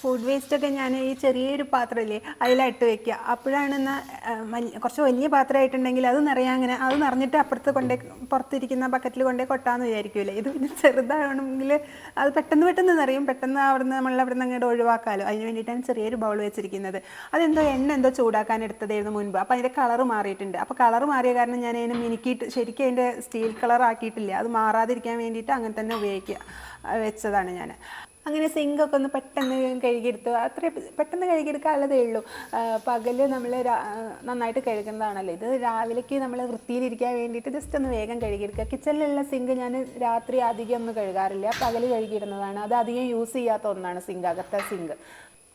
ഫുഡ് വേസ്റ്റ് ഒക്കെ ഞാൻ ഈ ചെറിയൊരു പാത്രമില്ലേ അതിലിട്ട് വെക്കുക. അപ്പോഴാണ് എന്നാൽ കുറച്ച് വലിയ പാത്രമായിട്ടുണ്ടെങ്കിൽ അത് നിറയാൻ അങ്ങനെ അത് നിറഞ്ഞിട്ട് അപ്പുറത്ത് കൊണ്ടേ പുറത്തിരിക്കുന്ന ബക്കറ്റിൽ കൊണ്ടേ കൊട്ടാന്ന് വിചാരിക്കൂലേ ഇത് പിന്നെ ചെറുതാണെങ്കിൽ അത് പെട്ടെന്ന് പെട്ടെന്ന് നിറയും. പെട്ടെന്ന് അവിടുന്ന് നമ്മൾ അവിടെ നിന്ന് അങ്ങോട്ട് ഒഴിവാക്കാമല്ലോ അതിന് വേണ്ടിയിട്ടാണ് ചെറിയൊരു ബൗൾ വെച്ചിരിക്കുന്നത്. അതെന്തോ എണ്ണ എന്തോ ചൂടാക്കാൻ എടുത്തതായിരുന്നു മുൻപ്. അപ്പോൾ അതിന്റെ കളർ മാറിയിട്ടുണ്ട്. അപ്പോൾ കളർ മാറിയ കാരണം ഞാൻ അതിനെ മിനുക്കിയിട്ട് ശരിക്കും അതിന്റെ സ്റ്റീൽ കളർ ആക്കിയിട്ടില്ല. അത് മാറാതിരിക്കാൻ വേണ്ടിയിട്ട് അങ്ങനെ തന്നെ ഉപയോഗിക്കുക വെച്ചതാണ് ഞാൻ അങ്ങനെ സിങ്കൊക്കെ ഒന്ന് പെട്ടെന്ന് കഴുകിയെടുത്തു അത്ര പെട്ടെന്ന് കഴുകിയെടുക്കാനുള്ളതേ ഉള്ളൂ. പകൽ നമ്മൾ നന്നായിട്ട് കഴുകുന്നതാണല്ലോ. ഇത് രാവിലേക്ക് നമ്മൾ വൃത്തിയിലിരിക്കാൻ വേണ്ടിയിട്ട് ജസ്റ്റ് ഒന്ന് വേഗം കഴുകിയെടുക്കുക. കിച്ചണിലുള്ള സിങ്ക് ഞാൻ രാത്രി അധികം ഒന്നും കഴുകാറില്ല. പകൽ കഴുകിയിടുന്നതാണ്. അത് അധികം യൂസ് ചെയ്യാത്ത ഒന്നാണ് സിങ്ക് അകത്തെ സിങ്ക്.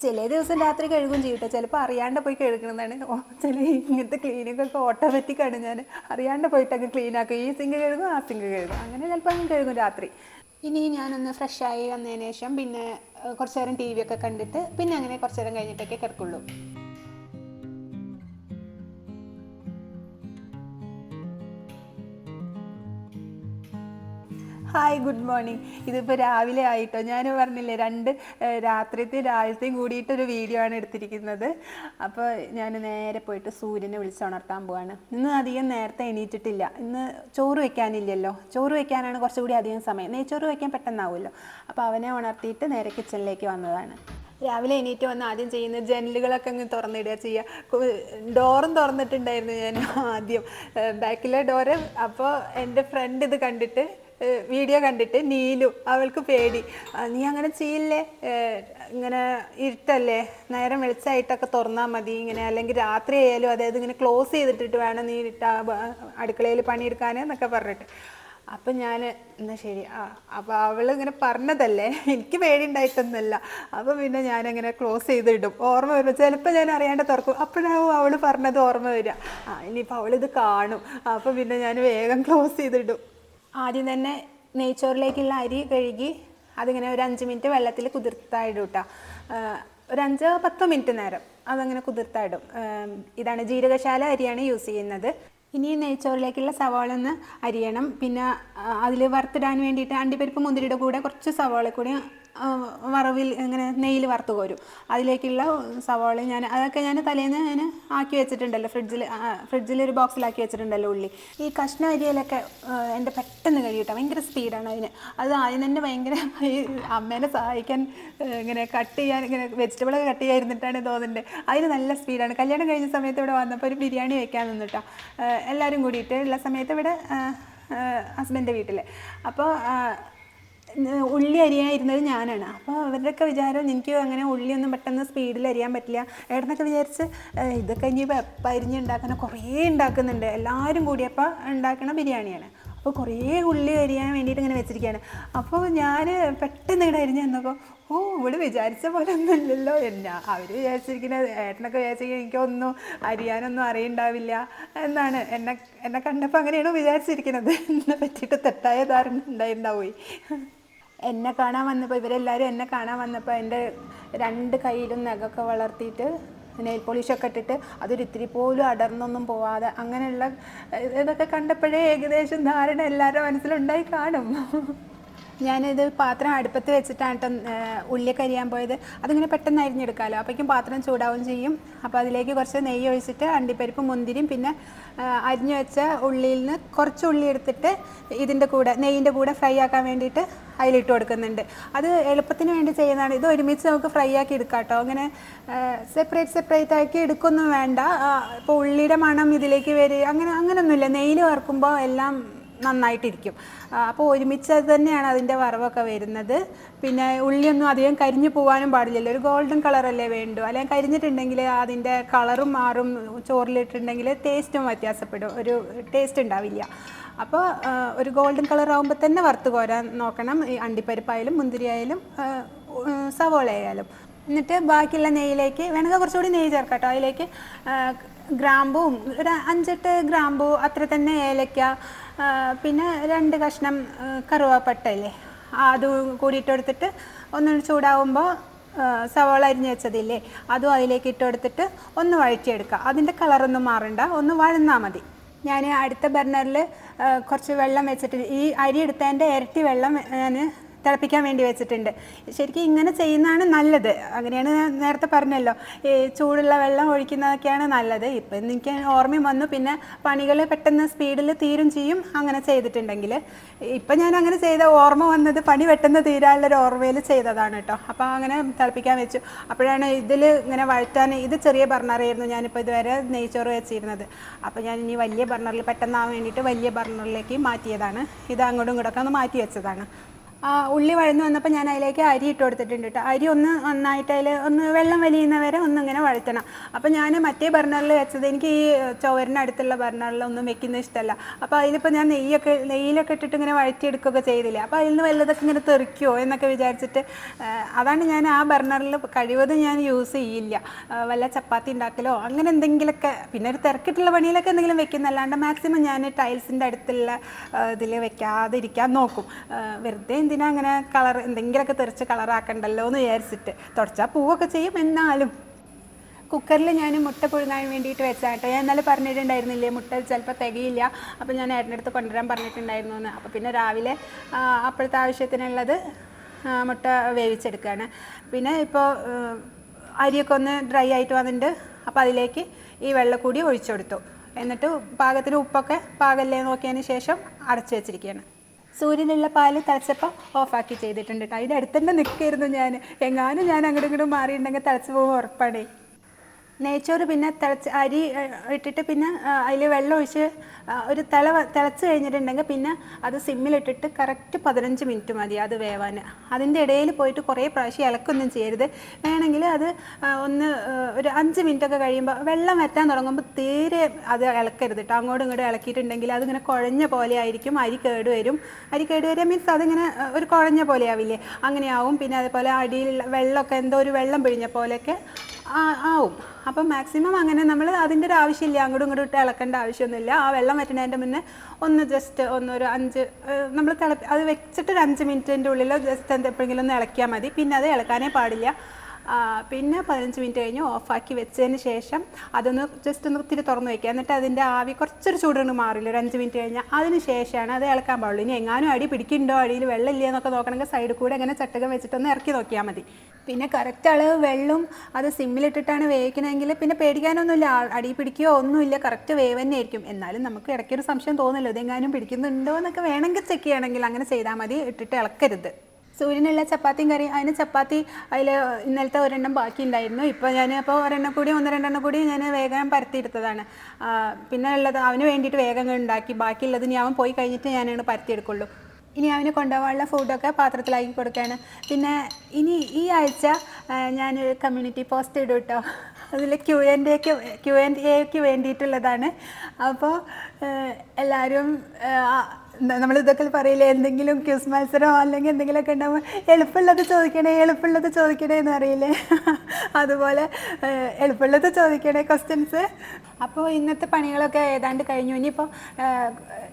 ചില ദിവസം രാത്രി കഴുകും ചെയ്യട്ടെ ചിലപ്പോൾ അറിയാണ്ട് പോയി കഴുകുന്നതാണ് ചില ഇങ്ങനത്തെ ക്ലീനിങ് ഒക്കെ ഓട്ടോമാറ്റിക്കാണ് ഞാൻ അറിയാണ്ട് പോയിട്ടൊക്കെ ക്ലീനാക്കും ഈ സിങ്ക് കഴുകും ആ സിങ്ക് കഴുകും. അങ്ങനെ ചിലപ്പോൾ അങ്ങ് കഴുകും രാത്രി. ഇനി ഞാനൊന്ന് ഫ്രഷ് ആയി വന്നതിന് ശേഷം പിന്നെ കുറച്ച് നേരം ടി വി ഒക്കെ കണ്ടിട്ട് പിന്നെ അങ്ങനെ കുറച്ചു നേരം കഴിഞ്ഞിട്ടൊക്കെ കിടക്കുള്ളൂ. ഹായ് ഗുഡ് മോർണിംഗ് ഇതിപ്പോൾ രാവിലെ ആയിട്ടോ? ഞാൻ പറഞ്ഞില്ലേ രണ്ട് രാത്രിയത്തെയും രാവിലത്തെയും കൂടിയിട്ടൊരു വീഡിയോ ആണ് എടുത്തിരിക്കുന്നത്. അപ്പോൾ ഞാൻ നേരെ പോയിട്ട് സൂര്യനെ വിളിച്ചുണർത്താൻ പോവാണ്. ഇന്ന് അധികം നേരത്തെ എണീറ്റിട്ടില്ല. ഇന്ന് ചോറ് വെക്കാനില്ലല്ലോ. ചോറ് വെക്കാനാണ് കുറച്ചുകൂടി അധികം സമയം. നെയ്ച്ചോറ് വെക്കാൻ പെട്ടെന്നാവുമല്ലോ അപ്പോൾ അവനെ ഉണർത്തിയിട്ട് നേരെ കിച്ചണിലേക്ക് വന്നതാണ്. രാവിലെ എണീറ്റ് വന്ന് ആദ്യം ചെയ്യുന്ന ജനലുകളൊക്കെ അങ്ങ് തുറന്നിടുക ചെയ്യുക ഡോറും തുറന്നിട്ടുണ്ടായിരുന്നു ഞാൻ ആദ്യം. ബാക്കിലെ ഡോറ്. അപ്പോൾ എന്റെ ഫ്രണ്ട് ഇത് കണ്ടിട്ട് വീഡിയോ കണ്ടിട്ട് നീലു അവൾക്ക് പേടി. നീ അങ്ങനെ ചെയ്യില്ലേ? ഇങ്ങനെ ഇരുട്ടല്ലേ? നേരം വെളിച്ചായിട്ടൊക്കെ തുറന്നാൽ മതി ഇങ്ങനെ. അല്ലെങ്കിൽ രാത്രി ആയാലും അതായത് ഇങ്ങനെ ക്ലോസ് ചെയ്തിട്ടിട്ട് വേണം നീ ഇട്ട അടുക്കളയിൽ പണിയെടുക്കാൻ എന്നൊക്കെ പറഞ്ഞിട്ട്. അപ്പം ഞാൻ എന്നാൽ ശരി. ആ അപ്പോൾ അവൾ ഇങ്ങനെ പറഞ്ഞതല്ലേ? എനിക്ക് പേടി പേടിയുണ്ടായിട്ടൊന്നുമല്ല. അപ്പോൾ പിന്നെ ഞാനങ്ങനെ ക്ലോസ് ചെയ്തിടും. ഓർമ്മ വരും ചിലപ്പോൾ ഞാൻ അറിയാണ്ട് തുറക്കും. അപ്പോഴാവും അവൾ പറഞ്ഞത് ഓർമ്മ വരിക. ആ ഇനിയിപ്പോൾ അവളിത് കാണും. അപ്പോൾ പിന്നെ ഞാൻ വേഗം ക്ലോസ് ചെയ്തിടും. ആദ്യം തന്നെ നെയ്ച്ചോറിലേക്കുള്ള അരി കഴുകി അതിങ്ങനെ ഒരു അഞ്ച് മിനിറ്റ് വെള്ളത്തിൽ കുതിർത്തായിടും കേട്ടോ. ഒരു അഞ്ച് പത്ത് മിനിറ്റ് നേരം അതങ്ങനെ കുതിർത്തായിടും. ഇതാണ് ജീരകശാല അരിയാണ് യൂസ് ചെയ്യുന്നത്. ഇനി നെയ്ച്ചോറിലേക്കുള്ള സവാള ഒന്ന് അരിയണം. പിന്നെ അതിൽ വറുത്തിടാൻ വേണ്ടിയിട്ട് അണ്ടിപ്പരിപ്പ് മുന്തിരിയുടെ കൂടെ കുറച്ച് സവാള കൂടി വറവിൽ ഇങ്ങനെ നെയ്യിൽ വറുത്ത് കോരും. അതിലേക്കുള്ള സവാള ഞാൻ അതൊക്കെ ഞാൻ തലേന്ന് ഞാൻ ആക്കി വെച്ചിട്ടുണ്ടല്ലോ. ഫ്രിഡ്ജിൽ ഫ്രിഡ്ജിൽ ഒരു ബോക്സിലാക്കി വെച്ചിട്ടുണ്ടല്ലോ ഉള്ളി. ഈ കഷ്ണ അരിയിലൊക്കെ എന്റെ പെട്ടെന്ന് കഴിയട്ടെ. ഭയങ്കര സ്പീഡാണ് അതിന്. അത് ആദ്യം തന്നെ ഭയങ്കര ഈ അമ്മേനെ സഹായിക്കാൻ ഇങ്ങനെ കട്ട് ചെയ്യാൻ ഇങ്ങനെ വെജിറ്റബിളൊക്കെ കട്ട് ചെയ്യാതിരുന്നിട്ടാണ് തോന്നുന്നുണ്ട്. അതിന് നല്ല സ്പീഡാണ്. കല്യാണം കഴിഞ്ഞ സമയത്ത് ഇവിടെ വന്നപ്പോൾ ഒരു ബിരിയാണി വെക്കാൻ നിന്നിട്ടാ. എല്ലാവരും കൂടിയിട്ട് ഉള്ള സമയത്ത് ഇവിടെ ഹസ്ബന്റെ വീട്ടിൽ അപ്പോൾ ഉള്ളി അരിയായിരുന്നത് ഞാനാണ്. അപ്പോൾ അവരുടെയൊക്കെ വിചാരം എനിക്ക് അങ്ങനെ ഉള്ളിയൊന്നും പെട്ടെന്ന് സ്പീഡിൽ അരിയാൻ പറ്റില്ല. ഏട്ടനൊക്കെ വിചാരിച്ച് ഇതൊക്കെ ഇനി എപ്പം അരിഞ്ഞ് ഉണ്ടാക്കണം കുറേ ഉണ്ടാക്കുന്നുണ്ട് എല്ലാവരും കൂടിയപ്പോൾ ഉണ്ടാക്കണ ബിരിയാണിയാണ്. അപ്പോൾ കുറേ ഉള്ളി അരിയാൻ വേണ്ടിയിട്ട് ഇങ്ങനെ വെച്ചിരിക്കുകയാണ് അപ്പോൾ ഞാൻ പെട്ടെന്ന് ഇവിടെ അരിഞ്ഞ് തന്നപ്പോൾ ഓ ഇവിടെ വിചാരിച്ച പോലെ ഒന്നുമില്ലല്ലോ എന്നാ അവർ വിചാരിച്ചിരിക്കുന്ന ഏട്ടനൊക്കെ വിചാരിച്ചിരിക്കുന്നത് എനിക്കൊന്നും അരിയാനൊന്നും അറിയണ്ടാവില്ല എന്നാണ്. എന്നെ എന്നെ കണ്ടപ്പോൾ അങ്ങനെയാണോ വിചാരിച്ചിരിക്കുന്നത് എന്നെ പറ്റിയിട്ട് തെറ്റായ ധാരണ ഉണ്ടായിട്ടുണ്ടാവുകയെ എന്നെ കാണാൻ വന്നപ്പോൾ ഇവരെല്ലാവരും എന്നെ കാണാൻ വന്നപ്പോൾ എന്റെ രണ്ട് കയ്യിലും നഖമൊക്കെ വളർത്തിയിട്ട് നെയിൽ പോളിഷൊക്കെ ഇട്ടിട്ട് അതൊരു ഇത്തിരി പോലും അടർന്നൊന്നും പോവാതെ അങ്ങനെയുള്ള ഇതൊക്കെ കണ്ടപ്പോഴേ ഏകദേശം ധാരണ എല്ലാവരുടെ മനസ്സിലുണ്ടായി കാണും. ഞാനിത് പാത്രം അടുപ്പത്ത് വെച്ചിട്ടാണ് കേട്ടോ ഉള്ളി കരിയാൻ പോയത്. അതിങ്ങനെ പെട്ടെന്ന് അരിഞ്ഞെടുക്കാമല്ലോ അപ്പോഴേക്കും പാത്രം ചൂടാവും ചെയ്യും. അപ്പോൾ അതിലേക്ക് കുറച്ച് നെയ്യ് ഒഴിച്ചിട്ട് അണ്ടിപ്പരിപ്പ് മുന്തിരിയും പിന്നെ അരിഞ്ഞ് വെച്ച ഉള്ളിയിൽ നിന്ന് കുറച്ച് ഉള്ളി എടുത്തിട്ട് ഇതിന്റെ കൂടെ നെയ്യിന്റെ കൂടെ ഫ്രൈ ആക്കാൻ വേണ്ടിയിട്ട് അതിലിട്ട് കൊടുക്കുന്നുണ്ട്. അത് എളുപ്പത്തിന് വേണ്ടി ചെയ്യുന്നതാണ്. ഇത് ഒരുമിച്ച് നമുക്ക് ഫ്രൈ ആക്കി എടുക്കാം കേട്ടോ അങ്ങനെ സെപ്പറേറ്റ് സെപ്പറേറ്റ് ആക്കി എടുക്കൊന്നും വേണ്ട. ഇപ്പോൾ ഉള്ളിയുടെ മണം ഇതിലേക്ക് വരിക. അങ്ങനെ അങ്ങനെയൊന്നുമില്ല നെയ്യിൽ വറുക്കുമ്പോൾ എല്ലാം നന്നായിട്ടിരിക്കും. അപ്പോൾ ഒരുമിച്ച് അത് തന്നെയാണ് അതിന്റെ വറവൊക്കെ വരുന്നത്. പിന്നെ ഉള്ളിയൊന്നും അധികം കരിഞ്ഞു പോകാനും പാടില്ലല്ലോ. ഒരു ഗോൾഡൻ കളറല്ലേ വേണ്ടു. അല്ലെങ്കിൽ കരിഞ്ഞിട്ടുണ്ടെങ്കിൽ അതിന്റെ കളറും മാറും ചോറിലിട്ടുണ്ടെങ്കിൽ ടേസ്റ്റും വ്യത്യാസപ്പെടും. ഒരു ടേസ്റ്റ് ഉണ്ടാവില്ല. അപ്പോൾ ഒരു ഗോൾഡൻ കളർ ആകുമ്പോൾ തന്നെ വറുത്ത് കോരാൻ നോക്കണം. ഈ അണ്ടിപ്പരിപ്പായാലും മുന്തിരിയായാലും സവോള ആയാലും എന്നിട്ട് ബാക്കിയുള്ള നെയ്യിലേക്ക് വേണമെങ്കിൽ കുറച്ചുകൂടി നെയ്യ് ചേർക്കാം കേട്ടോ. അതിലേക്ക് ഗ്രാമ്പും ഒരു അഞ്ചെട്ട് ഗ്രാമ്പു അത്ര തന്നെ ഏലക്ക പിന്നെ രണ്ട് കഷ്ണം കറുവാപ്പട്ടല്ലേ അതും കൂടി ഇട്ടെടുത്തിട്ട് ഒന്ന് ചൂടാവുമ്പോൾ സവാള അരിഞ്ഞ് വെച്ചതില്ലേ? അതും അതിലേക്ക് ഇട്ടെടുത്തിട്ട് ഒന്ന് വഴറ്റിയെടുക്കുക. അതിന്റെ കളറൊന്നും മാറണ്ട. ഒന്ന് വഴന്നാൽ മതി. ഞാൻ അടുത്ത ബർണറിൽ കുറച്ച് വെള്ളം വെച്ചിട്ട് ഈ അരി എടുത്തതിന്റെ ഇരട്ടി വെള്ളം ഞാൻ തിളപ്പിക്കാൻ വേണ്ടി വെച്ചിട്ടുണ്ട്. ശരിക്കും ഇങ്ങനെ ചെയ്യുന്നതാണ് നല്ലത്. അങ്ങനെയാണ് നേരത്തെ പറഞ്ഞല്ലോ. ഈ ചൂടുള്ള വെള്ളം ഒഴിക്കുന്നതൊക്കെയാണ് നല്ലത്. ഇപ്പം എനിക്ക് ഓർമ്മയും വന്നു. പിന്നെ പണികൾ പെട്ടെന്ന് സ്പീഡിൽ തീരും ചെയ്യും അങ്ങനെ ചെയ്തിട്ടുണ്ടെങ്കിൽ. ഇപ്പം ഞാൻ അങ്ങനെ ചെയ്ത ഓർമ്മ വന്നത് പണി പെട്ടെന്ന് തീരാനുള്ളൊരു ഓർമ്മയിൽ ചെയ്തതാണ് കേട്ടോ. അപ്പോൾ അങ്ങനെ തിളപ്പിക്കാൻ വെച്ചു. അപ്പോഴാണ് ഇതിൽ ഇങ്ങനെ വഴറ്റാൻ ഇത് ചെറിയ ബർണറായിരുന്നു. ഞാനിപ്പോൾ ഇതുവരെ നെയ്ച്ചോറ് വെച്ചിരുന്നത്. അപ്പോൾ ഞാൻ ഇനി വലിയ ബർണറിൽ പെട്ടെന്നാവാൻ വേണ്ടിയിട്ട് വലിയ ബർണറിലേക്ക് മാറ്റിയതാണ്. ഇത് അങ്ങോട്ടും ഇങ്ങോട്ടൊക്കെ ഒന്ന് മാറ്റി വെച്ചതാണ്. ഉള്ളി വഴന്ന് വന്നപ്പോൾ ഞാൻ അതിലേക്ക് അരി ഇട്ട് കൊടുത്തിട്ടുണ്ട് കേട്ടോ അരി ഒന്ന് നന്നായിട്ട് അതിൽ ഒന്ന് വെള്ളം വലിയുന്നവരെ ഒന്ന് ഇങ്ങനെ വഴറ്റണം. അപ്പോൾ ഞാൻ മറ്റേ ബർണറിൽ വെച്ചത് എനിക്ക് ഈ ചോവരിന് അടുത്തുള്ള ബർണറിലൊന്നും വെക്കുന്നത് ഇഷ്ടമല്ല അപ്പോൾ അതിലിപ്പോൾ ഞാൻ നെയ്യൊക്കെ നെയ്യിലൊക്കെ ഇട്ടിട്ട് ഇങ്ങനെ വഴറ്റിയെടുക്കുകയൊക്കെ ചെയ്തില്ല. അപ്പോൾ അതിൽ നിന്ന് വല്ലതൊക്കെ ഇങ്ങനെ തെറിക്കുമോ എന്നൊക്കെ വിചാരിച്ചിട്ട് അതാണ് ഞാൻ ആ ബർണറിൽ കഴിവതും ഞാൻ യൂസ് ചെയ്യില്ല. വല്ല ചപ്പാത്തി ഉണ്ടാക്കലോ അങ്ങനെ എന്തെങ്കിലുമൊക്കെ പിന്നെ ഒരു തിരക്കിട്ടുള്ള പണിയിലൊക്കെ എന്തെങ്കിലും വെക്കുന്നല്ലാണ്ട് മാക്സിമം ഞാൻ ടൈൽസിന്റെ അടുത്തുള്ള ഇതിൽ വെക്കാതിരിക്കാൻ നോക്കും. വെറുതെ വെറുതെ എന്തിനാ അങ്ങനെ കളർ എന്തെങ്കിലുമൊക്കെ തെറിച്ച് കളറാക്കണ്ടല്ലോ എന്ന് വിചാരിച്ചിട്ട് തുടച്ചാൽ പൂവൊക്കെ ചെയ്യും എന്നാലും. കുക്കറിൽ ഞാൻ മുട്ട പുഴുങ്ങാൻ വേണ്ടിയിട്ട് വെച്ചാട്ടോ ഞാൻ ഇന്നലെ പറഞ്ഞിട്ടുണ്ടായിരുന്നില്ലേ മുട്ട ചിലപ്പോൾ തികയില്ല. അപ്പോൾ ഞാൻ ഏട്ടന്റെ അടുത്ത് കൊണ്ടുവരാൻ പറഞ്ഞിട്ടുണ്ടായിരുന്നു എന്ന് അപ്പോൾ പിന്നെ രാവിലെ അപ്പോഴത്തെ ആവശ്യത്തിനുള്ളത് മുട്ട വേവിച്ചെടുക്കുകയാണ് പിന്നെ ഇപ്പോൾ അരിയൊക്കെ ഒന്ന് ഡ്രൈ ആയിട്ട് വന്നിട്ടുണ്ട്. അപ്പോൾ അതിലേക്ക് ഈ വെള്ളം കൂടി ഒഴിച്ചു കൊടുത്തു. എന്നിട്ട് പാകത്തിന് ഉപ്പൊക്കെ പാകല്ലേ നോക്കിയതിന് ശേഷം അടച്ചു വെച്ചിരിക്കുകയാണ്. സൂര്യനുള്ള പാൽ തിളച്ചപ്പോൾ ഓഫാക്കി ചെയ്തിട്ടുണ്ട്. കേട്ടോ അതിന്റെ അടുത്തന്നെ നിൽക്കായിരുന്നു ഞാൻ എങ്ങാനും ഞാൻ അങ്ങോട്ടും ഇങ്ങോട്ടും മാറിയിട്ടുണ്ടെങ്കിൽ തിളച്ച് പോകുമ്പോൾ ഉറപ്പാണേ. നെയ്ച്ചോറ് പിന്നെ തിളച്ച് അരി ഇട്ടിട്ട് പിന്നെ അതിൽ വെള്ളം ഒഴിച്ച് ഒരു തിള തിളച്ച് കഴിഞ്ഞിട്ടുണ്ടെങ്കിൽ പിന്നെ അത് സിമ്മിലിട്ടിട്ട് കറക്റ്റ് പതിനഞ്ച് മിനിറ്റ് മതി അത് വേവാൻ അതിന്റെ ഇടയിൽ പോയിട്ട് കുറേ പ്രാവശ്യം ഇളക്കൊന്നും ചെയ്യരുത്. വേണമെങ്കിൽ അത് ഒന്ന് ഒരു അഞ്ച് മിനിറ്റ് ഒക്കെ കഴിയുമ്പോൾ വെള്ളം വറ്റാൻ തുടങ്ങുമ്പോൾ തീരെ അത് ഇളക്കരുത് കേട്ടോ അങ്ങോട്ടും ഇങ്ങോട്ടും ഇളക്കിയിട്ടുണ്ടെങ്കിൽ അതിങ്ങനെ കുഴഞ്ഞ പോലെ ആയിരിക്കും അരി കേട് വരും. അരി കേട് വരിക മീൻസ് അതിങ്ങനെ ഒരു കുഴഞ്ഞ പോലെ ആവില്ലേ? അങ്ങനെയാവും. പിന്നെ അതേപോലെ അടിയിലുള്ള വെള്ളമൊക്കെ എന്തോ ഒരു വെള്ളം പിഴിഞ്ഞ പോലെയൊക്കെ ആവും. അപ്പം മാക്സിമം അങ്ങനെ നമ്മൾ അതിന്റെ ഒരു ആവശ്യമില്ല. അങ്ങോട്ടും ഇങ്ങോട്ടും ഇട്ട് ഇളക്കേണ്ട ആവശ്യമൊന്നുമില്ല. ആ വെള്ളം വറ്റുന്നതിന്റെ മുന്നേ ഒന്ന് ജസ്റ്റ് ഒന്നൊരു അഞ്ച് നമ്മൾ തിളപ്പി അത് വെച്ചിട്ട് ഒരു അഞ്ച് മിനിറ്റിന്റെ ഉള്ളിൽ ജസ്റ്റ് എന്ത് എപ്പോഴെങ്കിലും ഒന്ന് ഇളക്കിയാൽ മതി. പിന്നെ അത് ഇളക്കാനേ പാടില്ല. പിന്നെ പതിനഞ്ച് മിനിറ്റ് കഴിഞ്ഞ് ഓഫാക്കി വെച്ചതിന് ശേഷം അതൊന്ന് ജസ്റ്റ് ഒന്ന് ഒത്തിരി തുറന്ന് വെക്കുക. എന്നിട്ട് അതിന്റെ ആവി കുറച്ചൊരു ചൂടുകൊണ്ട് മാറില്ല. ഒരു അഞ്ച് മിനിറ്റ് കഴിഞ്ഞാൽ അതിന് ശേഷമാണ് അത് ഇളക്കാൻ പാടുള്ളൂ. ഇനി എങ്ങാനും അടി പിടിക്കുന്നുണ്ടോ? അടിയിൽ വെള്ളം ഇല്ല എന്നൊക്കെ നോക്കണമെങ്കിൽ സൈഡ് കൂടെ അങ്ങനെ ചട്ടകം വെച്ചിട്ടൊന്ന് ഇറക്കി നോക്കിയാൽ മതി. പിന്നെ കറക്റ്റ് അളവ് വെള്ളം അത് സിമ്മിലിട്ടിട്ടാണ് വേവിക്കണമെങ്കിൽ പിന്നെ പേടിക്കാനൊന്നുമില്ല. അടി പിടിക്കുകയോ ഒന്നുമില്ല. കറക്റ്റ് വേവ് തന്നെ ആയിരിക്കും എന്നാലും നമുക്ക് ഇടയ്ക്കൊരു സംശയം തോന്നില്ല ഇതെങ്ങാനും പിടിക്കുന്നുണ്ടോ എന്നൊക്കെ വേണമെങ്കിൽ ചെക്ക് ചെയ്യണമെങ്കിൽ അങ്ങനെ ചെയ്താൽ മതി. ഇട്ടിട്ട് ഇളക്കരുത്. സൂര്യനുള്ള ചപ്പാത്തിയും കറി അതിന് ചപ്പാത്തി അതിൽ ഇന്നലത്തെ ഒരെണ്ണം ബാക്കി ഉണ്ടായിരുന്നു ഇപ്പോൾ ഞാൻ അപ്പോൾ ഒരെണ്ണം കൂടി ഒന്ന് രണ്ടെണ്ണം കൂടി ഞാൻ വേഗം പരത്തിയെടുത്തതാണ്. പിന്നെ ഉള്ളത് അവന് വേണ്ടിയിട്ട് വേഗം ഉണ്ടാക്കി. ബാക്കിയുള്ളത് ഇനി അവൻ പോയി കഴിഞ്ഞിട്ട് ഞാനാണ് പരത്തിയെടുക്കുള്ളൂ. ഇനി അവന് കൊണ്ടുപോകാനുള്ള ഫുഡൊക്കെ പാത്രത്തിലാക്കി കൊടുക്കുകയാണ് പിന്നെ ഇനി ഈ ആഴ്ച ഞാനൊരു കമ്മ്യൂണിറ്റി പോസ്റ്റ് ഇടും കേട്ടോ അതിൽ ക്യു എൻ ഡേക്ക് ക്യു എൻ എക്ക് വേണ്ടിയിട്ടുള്ളതാണ് അപ്പോൾ എല്ലാവരും നമ്മൾ ഇതൊക്കെ പറയില്ലേ എന്തെങ്കിലും ക്യൂസ് മത്സരമോ അല്ലെങ്കിൽ എന്തെങ്കിലുമൊക്കെ ഉണ്ടാകുമ്പോൾ എളുപ്പമുള്ളത് ചോദിക്കണേ എളുപ്പമുള്ളത് ചോദിക്കണേ എന്ന് അറിയില്ലേ അതുപോലെ എളുപ്പമുള്ളത് ചോദിക്കണേ ക്വസ്റ്റ്യൻസ് അപ്പോൾ ഇന്നത്തെ പണികളൊക്കെ ഏതാണ്ട് കഴിഞ്ഞു. ഇനിയിപ്പോൾ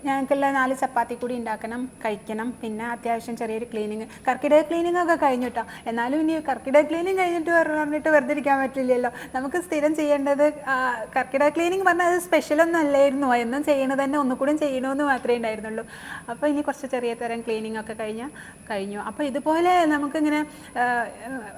ഞങ്ങൾക്കുള്ള നാല് ചപ്പാത്തി കൂടി ഉണ്ടാക്കണം കഴിക്കണം. പിന്നെ അത്യാവശ്യം ചെറിയൊരു ക്ലീനിങ് കർക്കിടക ക്ലീനിങ് ഒക്കെ കഴിഞ്ഞു കേട്ടോ എന്നാലും ഇനി കർക്കിടക ക്ലീനിങ് കഴിഞ്ഞിട്ട് പറഞ്ഞിട്ട് വെറുതെ ഇരിക്കാൻ പറ്റില്ലല്ലോ. നമുക്ക് സ്ഥിരം ചെയ്യേണ്ടത് കർക്കിടക ക്ലീനിങ് പറഞ്ഞാൽ അത് സ്പെഷ്യലൊന്നും അല്ലായിരുന്നു. എന്നും ചെയ്യണത് തന്നെ ഒന്നുകൂടി ചെയ്യണമെന്ന് മാത്രമേ ഉണ്ടായിരുന്നുള്ളൂ. അപ്പോൾ ഇനി കുറച്ച് ചെറിയ തരം ക്ലീനിങ് ഒക്കെ കഴിഞ്ഞാൽ കഴിഞ്ഞു. അപ്പോൾ ഇതുപോലെ നമുക്കിങ്ങനെ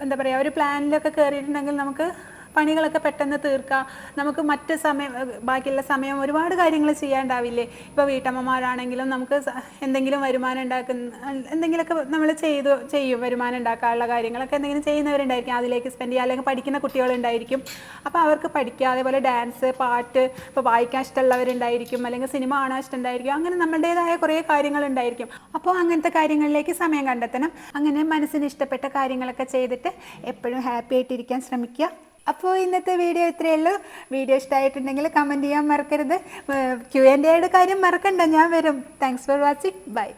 എന്താ പറയുക ഒരു പ്ലാനിലൊക്കെ കയറിയിട്ടുണ്ടെങ്കിൽ നമുക്ക് പണികളൊക്കെ പെട്ടെന്ന് തീർക്കാം. നമുക്ക് മറ്റ് സമയം ബാക്കിയുള്ള സമയം ഒരുപാട് കാര്യങ്ങൾ ചെയ്യാണ്ടാവില്ലേ? ഇപ്പോൾ വീട്ടമ്മമാരാണെങ്കിലും നമുക്ക് എന്തെങ്കിലും വരുമാനം ഉണ്ടാക്കുന്ന എന്തെങ്കിലുമൊക്കെ നമ്മൾ ചെയ്തു ചെയ്യും. വരുമാനം ഉണ്ടാക്കാനുള്ള കാര്യങ്ങളൊക്കെ എന്തെങ്കിലും ചെയ്യുന്നവരുണ്ടായിരിക്കും. അതിലേക്ക് സ്പെൻഡ് ചെയ്യുക അല്ലെങ്കിൽ പഠിക്കുന്ന കുട്ടികളുണ്ടായിരിക്കും. അപ്പോൾ അവർക്ക് പഠിക്കുക അതേപോലെ ഡാൻസ് പാട്ട് ഇപ്പോൾ വായിക്കാൻ ഇഷ്ടമുള്ളവരുണ്ടായിരിക്കും. അല്ലെങ്കിൽ സിനിമ കാണാൻ ഇഷ്ടമുണ്ടായിരിക്കും. അങ്ങനെ നമ്മളുടേതായ കുറേ കാര്യങ്ങളുണ്ടായിരിക്കും. അപ്പോൾ അങ്ങനത്തെ കാര്യങ്ങളിലേക്ക് സമയം കണ്ടെത്തണം. അങ്ങനെ മനസ്സിന് ഇഷ്ടപ്പെട്ട കാര്യങ്ങളൊക്കെ ചെയ്തിട്ട് എപ്പോഴും ഹാപ്പി ആയിട്ടിരിക്കാൻ ശ്രമിക്കുക. അപ്പോൾ ഇന്നത്തെ വീഡിയോ ഇത്രയേ ഉള്ളൂ. വീഡിയോ ഇഷ്ടമായിട്ടുണ്ടെങ്കിൽ കമന്റ് ചെയ്യാൻ മറക്കരുത്. ക്യു എന്റെ കാര്യം മറക്കണ്ട. ഞാൻ വരും. Thanks for watching bye